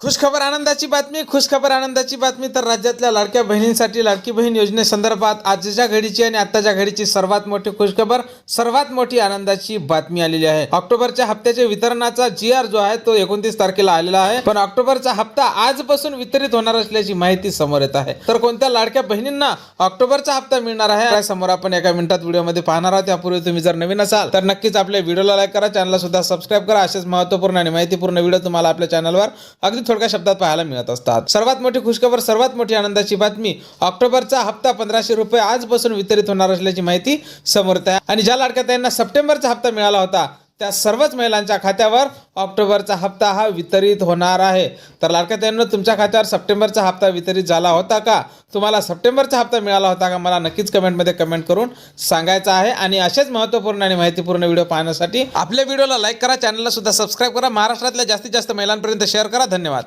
खुशखबर आनंदाची बातमी खुशखबर आनंदाची बातमी तर राज्यातल्या लाडक्या बहिणींसाठी. लाडकी बहीण योजनेसंदर्भात आजच्या घडीची आणि आताच्या घडीची सर्वात मोठी खुशखबर सर्वात मोठी आनंदाची बातमी आलेली आहे. ऑक्टोबरच्या हप्त्याच्या वितरणाचा जी आर जो आहे तो एकोणतीस तारखेला आलेला आहे. पण ऑक्टोबरचा हप्ता आजपासून वितरित होणार असल्याची माहिती समोर येत आहे. तर कोणत्या लाडक्या बहिणींना ऑक्टोबरचा हप्ता मिळणार आहे? समोर आपण एका मिनिटात व्हिडिओमध्ये पाहणार आहोत. त्यापूर्वी तुम्ही जर नवीन असाल तर नक्कीच आपल्या व्हिडिओला लाईक करा चॅनलला सुद्धा सबस्क्राईब करा. असेच महत्त्वपूर्ण आणि माहितीपूर्ण व्हिडिओ तुम्हाला आपल्या चॅनलवर अगदी थोडक्या शब्दात पाहायला मिळत असतात. सर्वात मोठी खुशखबर सर्वात मोठी आनंदाची बातमी ऑक्टोबरचा हप्ता पंधराशे रुपये आजपासून वितरित होणार असल्याची माहिती समोर आहे. आणि ज्या लाडक्या त्यांना सप्टेंबरचा हप्ता मिळाला होता त्या सर्वच महिलांच्या खात्यावर ऑक्टोबरचा हप्ता हा वितरित होणार आहे. तर लाडक्या त्यांना तुमच्या खात्यावर सप्टेंबरचा हप्ता वितरित झाला होता का? तुम्हाला सप्टेंबरचा हप्ता मिळाला होता का? मला नक्कीच कमेंटमध्ये कमेंट करून सांगायचं आहे. आणि असेच महत्त्वपूर्ण आणि माहितीपूर्ण व्हिडिओ पाहण्यासाठी आपल्या व्हिडिओला लाईक करा चॅनलला सुद्धा सबस्क्राईब करा. महाराष्ट्रातल्या जास्तीत जास्त महिलांपर्यंत शेअर करा. धन्यवाद.